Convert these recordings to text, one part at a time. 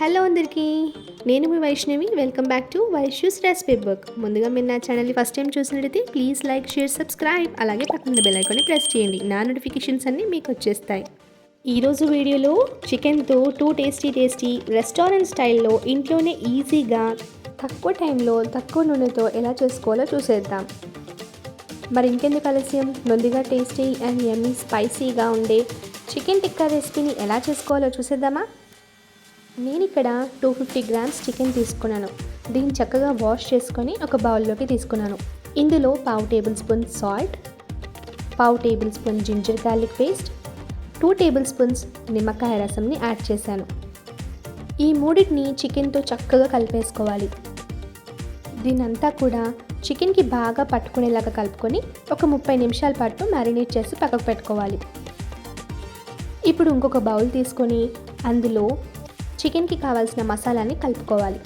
Hello అందరికీ. నేను మీ Vaishnavi. Welcome back to Vaishu's recipe book ముందుగా మీరు నా ఛానల్ని ఫస్ట్ టైం చూసినట్టయితే ప్లీజ్ లైక్ షేర్ సబ్స్క్రైబ్ అలాగే పక్కన బెల్ ఐకాన్ని ప్రెస్ చేయండి. నా నోటిఫికేషన్స్ అన్నీ మీకు వచ్చేస్తాయి. ఈరోజు వీడియోలో చికెన్తో టూ టేస్టీ టేస్టీ రెస్టారెంట్ స్టైల్లో ఇంట్లోనే ఈజీగా తక్కువ టైంలో తక్కువ నూనెతో ఎలా చేసుకోవాలో చూసేద్దాం. మరి ఇంకెందుకు ఆలస్యం? ముందుగా టేస్టీ అండ్ ఎమ్మీ స్పైసీగా ఉండే చికెన్ టిక్కా రెసిపీని ఎలా చేసుకోవాలో చూసేద్దామా? నేను ఇక్కడ టూ ఫిఫ్టీ గ్రామ్స్ చికెన్ తీసుకున్నాను. దీన్ని చక్కగా వాష్ చేసుకొని ఒక బౌల్లోకి తీసుకున్నాను. ఇందులో పావు టేబుల్ స్పూన్ సాల్ట్ పావు tablespoon ginger garlic paste two tablespoons నిమ్మకాయ రసంని యాడ్ చేశాను. ఈ మూడింటిని చికెన్తో చక్కగా కలిపేసుకోవాలి. దీనంతా కూడా చికెన్కి బాగా పట్టుకునేలాగా కలుపుకొని ఒక ముప్పై నిమిషాల పాటు మ్యారినేట్ చేసి పక్కకు పెట్టుకోవాలి. ఇప్పుడు ఇంకొక బౌల్ తీసుకొని అందులో చికెన్కి కావాల్సిన మసాలాని కలుపుకోవాలి.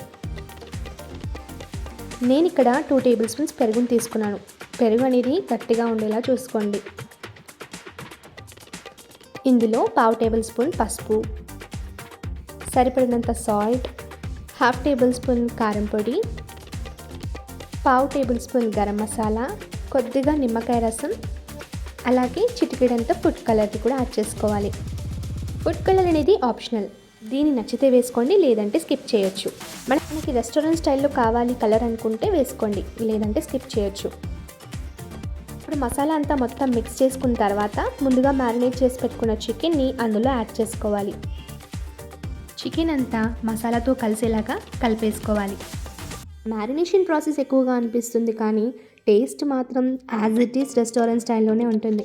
నేను ఇక్కడ టూ టేబుల్ స్పూన్స్ పెరుగుని తీసుకున్నాను. పెరుగు అనేది గట్టిగా ఉండేలా చూసుకోండి. ఇందులో పావు టేబుల్ స్పూన్ పసుపు సరిపడినంత సాల్ట్ హాఫ్ టేబుల్ స్పూన్ కారం పొడి పావు టేబుల్ స్పూన్ గరం మసాలా కొద్దిగా నిమ్మకాయ రసం అలాగే చిటికెడంత ఫుడ్ కలర్ని కూడా యాడ్ చేసుకోవాలి. ఫుడ్ కలర్ అనేది ఆప్షనల్. దీన్ని నచ్చితే వేసుకోండి లేదంటే స్కిప్ చేయొచ్చు. మనకి రెస్టారెంట్ స్టైల్లో కావాలి కలర్ అనుకుంటే వేసుకోండి లేదంటే స్కిప్ చేయొచ్చు. ఇప్పుడు మసాలా అంతా మొత్తం మిక్స్ చేసుకున్న తర్వాత ముందుగా మ్యారినేట్ చేసి పెట్టుకున్న చికెన్ని అందులో యాడ్ చేసుకోవాలి. చికెన్ అంతా మసాలాతో కలిసేలాగా కలిపేసుకోవాలి. మ్యారినేషన్ ప్రాసెస్ ఎక్కువగా అనిపిస్తుంది కానీ టేస్ట్ మాత్రం యాజ్ ఇట్ ఈస్ రెస్టారెంట్ స్టైల్లోనే ఉంటుంది.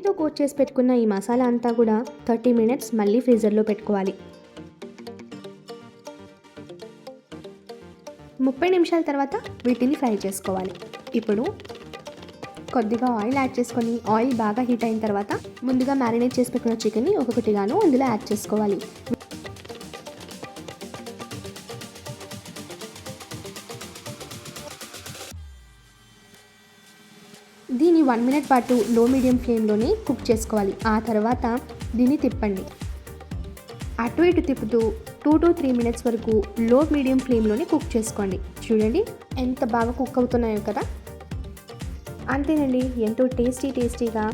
ఇంట్లో కోట్ చేసి పెట్టుకున్న ఈ మసాలా అంతా కూడా థర్టీ మినిట్స్ మళ్ళీ ఫ్రీజర్లో పెట్టుకోవాలి. ముప్పై నిమిషాల తర్వాత వీటిని ఫ్రై చేసుకోవాలి. ఇప్పుడు కొద్దిగా ఆయిల్ యాడ్ చేసుకొని ఆయిల్ బాగా హీట్ అయిన తర్వాత ముందుగా మ్యారినేట్ చేసి పెట్టుకున్న చికెన్ని ఒక్కొక్కటిగాను అందులో యాడ్ చేసుకోవాలి. దీన్ని వన్ మినిట్ పాటు లో మీడియం ఫ్లేమ్లోనే కుక్ చేసుకోవాలి. ఆ తర్వాత దీన్ని తిప్పండి. అటు ఇటు తిప్పుతూ టూ టు త్రీ మినిట్స్ వరకు లో మీడియం ఫ్లేమ్లోనే కుక్ చేసుకోండి. చూడండి ఎంత బాగా కుక్ అవుతున్నాయో కదా. అంతేనండి ఎంతో టేస్టీ టేస్టీగా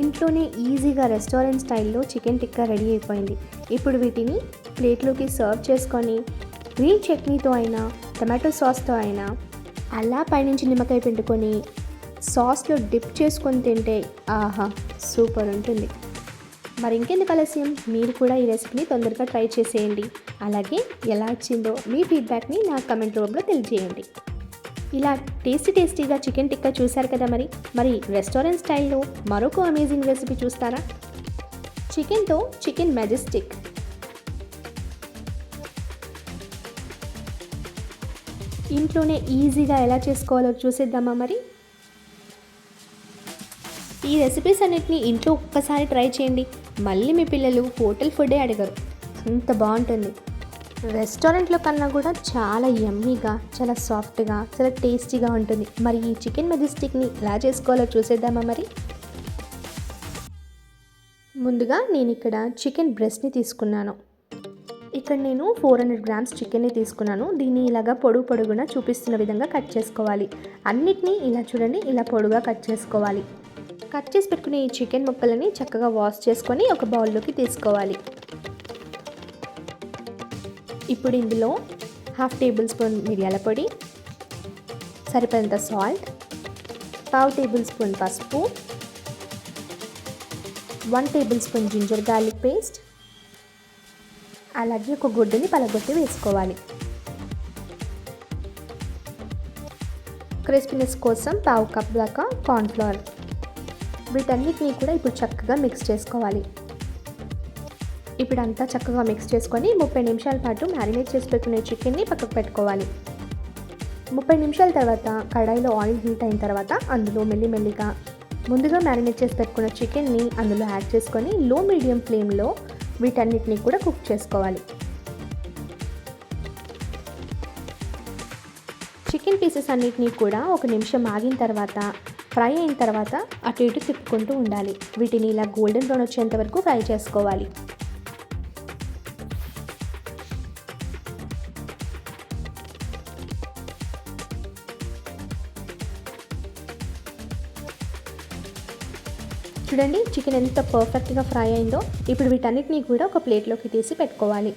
ఇంట్లోనే ఈజీగా రెస్టారెంట్ స్టైల్లో చికెన్ టిక్కా రెడీ అయిపోయింది. ఇప్పుడు వీటిని ప్లేట్లోకి సర్వ్ చేసుకొని గ్రీన్ చట్నీతో అయినా టమాటో సాస్తో అయినా అలా పైనుంచి నిమ్మకాయ పిండుకొని సాస్లో డిప్ చేసుకొని తింటే ఆహా సూపర్ ఉంటుంది. మరి ఇంకెందుకు ఆలస్యం? మీరు కూడా ఈ రెసిపీని తొందరగా ట్రై చేసేయండి. అలాగే ఎలా వచ్చిందో మీ ఫీడ్బ్యాక్ని నా కమెంట్ రూపంలో తెలియజేయండి. ఇలా టేస్టీ టేస్టీగా చికెన్ టిక్కా చూశారు కదా మరి? మరి రెస్టారెంట్ స్టైల్లో మరొక అమేజింగ్ రెసిపీ చూస్తారా? చికెన్తో చికెన్ మెజెస్టిక్ ఇంట్లోనే ఈజీగా ఎలా చేసుకోవాలో చూసేద్దామా మరి? ఈ రెసిపీస్ అన్నిటిని ఇంట్లో ఒక్కసారి ట్రై చేయండి. మళ్ళీ మీ పిల్లలు హోటల్ ఫుడ్డే అడగరు. అంత బాగుంటుంది. రెస్టారెంట్లో కన్నా కూడా చాలా యమ్మీగా చాలా సాఫ్ట్గా చాలా టేస్టీగా ఉంటుంది. మరి ఈ చికెన్ మెజెస్టిక్ని ఎలా చేసుకోవాలో చూసేద్దామా మరి? ముందుగా నేను ఇక్కడ చికెన్ బ్రెస్ట్ని తీసుకున్నాను. ఇక్కడ నేను ఫోర్ హండ్రెడ్ గ్రామ్స్ చికెన్ని తీసుకున్నాను. దీన్ని ఇలాగా పొడుగు పొడుగున చూపిస్తున్న విధంగా కట్ చేసుకోవాలి. అన్నిటినీ ఇలా చూడండి ఇలా పొడుగా కట్ చేసుకోవాలి. కట్ చేసి పెట్టుకునే ఈ చికెన్ ముక్కలని చక్కగా వాష్ చేసుకొని ఒక బౌల్లోకి తీసుకోవాలి. ఇప్పుడు ఇందులో హాఫ్ టేబుల్ స్పూన్ మిరియాల పొడి సరిపడంత సాల్ట్ పావు టేబుల్ స్పూన్ పసుపు one tablespoon ginger garlic paste అలాగే ఒక గుడ్డుని పలగొట్టి వేసుకోవాలి. క్రిస్పీనెస్ కోసం పావు కప్ దాకా కార్న్ఫ్లవర్ వీటన్నిటిని కూడా ఇప్పుడు చక్కగా మిక్స్ చేసుకోవాలి. ఇప్పుడు అంతా చక్కగా మిక్స్ చేసుకొని ముప్పై నిమిషాల పాటు మ్యారినేట్ చేసి పెట్టుకునే చికెన్ని పక్కకు పెట్టుకోవాలి. ముప్పై నిమిషాల తర్వాత కడాయిలో ఆయిల్ హీట్ అయిన తర్వాత అందులో మెల్లిమెల్లిగా ముందుగా మ్యారినేట్ చేసి పెట్టుకున్న చికెన్ని అందులో యాడ్ చేసుకొని లో మీడియం ఫ్లేమ్లో వీటన్నిటిని కూడా కుక్ చేసుకోవాలి. చికెన్ పీసెస్ అన్నిటినీ కూడా ఒక నిమిషం ఆగిన తర్వాత ఫ్రై అయిన తర్వాత అటు ఇటు తిప్పుకుంటూ ఉండాలి. వీటిని ఇలా గోల్డెన్ బ్రౌన్ వచ్చేంత వరకు ఫ్రై చేసుకోవాలి. చూడండి చికెన్ ఎంత పర్ఫెక్ట్గా ఫ్రై అయిందో. ఇప్పుడు వీటన్నిటిని కూడా ఒక ప్లేట్లోకి తీసి పెట్టుకోవాలి.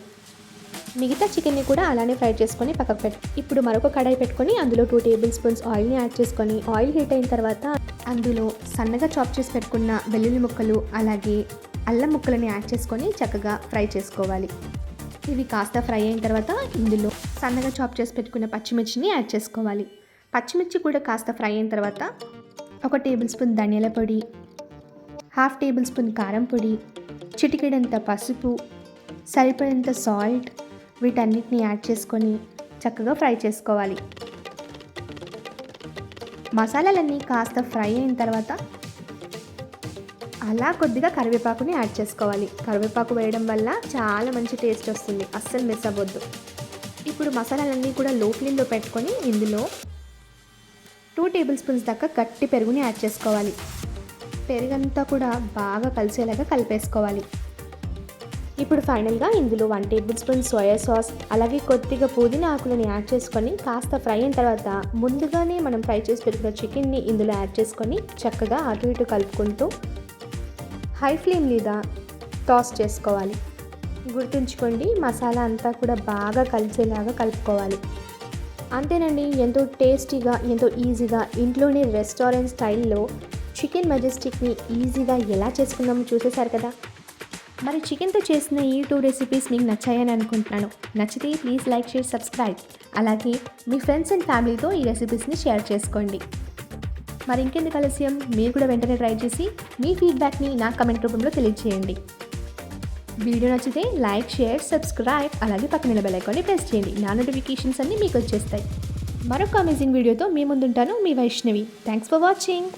మిగతా చికెన్ని కూడా అలానే ఫ్రై చేసుకొని పక్కకు పెట్టు. ఇప్పుడు మరొక కడాయి పెట్టుకొని అందులో టూ టేబుల్ స్పూన్స్ ఆయిల్ని యాడ్ చేసుకొని ఆయిల్ హీట్ అయిన తర్వాత అందులో సన్నగా చాప్ చేసి పెట్టుకున్న వెల్లుల్లి ముక్కలు అలాగే అల్లం ముక్కలని యాడ్ చేసుకొని చక్కగా ఫ్రై చేసుకోవాలి. ఇవి కాస్త ఫ్రై అయిన తర్వాత ఇందులో సన్నగా చాప్ చేసి పెట్టుకున్న పచ్చిమిర్చిని యాడ్ చేసుకోవాలి. పచ్చిమిర్చి కూడా కాస్త ఫ్రై అయిన తర్వాత ఒక టేబుల్ స్పూన్ ధనియాల పొడి హాఫ్ టేబుల్ స్పూన్ కారం పొడి చిటికెడంత పసుపు సరిపడంత సాల్ట్ వీటన్నిటిని యాడ్ చేసుకొని చక్కగా ఫ్రై చేసుకోవాలి. మసాలాలన్నీ కాస్త ఫ్రై అయిన తర్వాత అలా కొద్దిగా కరివేపాకుని యాడ్ చేసుకోవాలి. కరివేపాకు వేయడం వల్ల చాలా మంచి టేస్ట్ వస్తుంది. అస్సలు మిస్ అవ్వద్దు. ఇప్పుడు మసాలాలన్నీ కూడా లో ఫ్లేమ్లో పెట్టుకొని ఇందులో టూ టేబుల్ స్పూన్స్ దాకా గట్టి పెరుగుని యాడ్ చేసుకోవాలి. పెరుగంతా కూడా బాగా కలిసేలాగా కలిపేసుకోవాలి. ఇప్పుడు ఫైనల్గా ఇందులో one tablespoon soya sauce అలాగే కొద్దిగా పుదీనా ఆకులను యాడ్ చేసుకొని కాస్త ఫ్రై అయిన తర్వాత ముందుగానే మనం ఫ్రై చేసి పెట్టుకున్న చికెన్ని ఇందులో యాడ్ చేసుకొని చక్కగా అటు ఇటు కలుపుకుంటూ హై ఫ్లేమ్ మీద టాస్ చేసుకోవాలి. గుర్తుంచుకోండి మసాలా అంతా కూడా బాగా కలిసేలాగా కలుపుకోవాలి. అంతేనండి ఎంతో టేస్టీగా ఎంతో ఈజీగా ఇంట్లోనే రెస్టారెంట్ స్టైల్లో చికెన్ మెజెస్టిక్ని ఈజీగా ఎలా చేసుకుందామో చూసేశారు కదా. మరి చికెన్తో చేసిన ఈ టూ రెసిపీస్ మీకు నచ్చాయని అనుకుంటున్నాను. నచ్చితే ప్లీజ్ లైక్ షేర్ సబ్స్క్రైబ్ అలాగే మీ ఫ్రెండ్స్ అండ్ ఫ్యామిలీతో ఈ రెసిపీస్ని షేర్ చేసుకోండి. మరి ఇంకెందుకు ఆలస్యం? మీరు కూడా వెంటనే ట్రై చేసి మీ ఫీడ్బ్యాక్ని నా కమెంట్ రూపంలో తెలియజేయండి వీడియో నచ్చితే లైక్ షేర్ సబ్స్క్రైబ్ అలాగే పక్కన బెల్ ఐకాన్ని ప్రెస్ చేయండి. నా నోటిఫికేషన్స్ అన్నీ మీకు వచ్చేస్తాయి. మరొక అమేజింగ్ వీడియోతో మీ ముందుంటాను మీ వైష్ణవి. Thanks for watching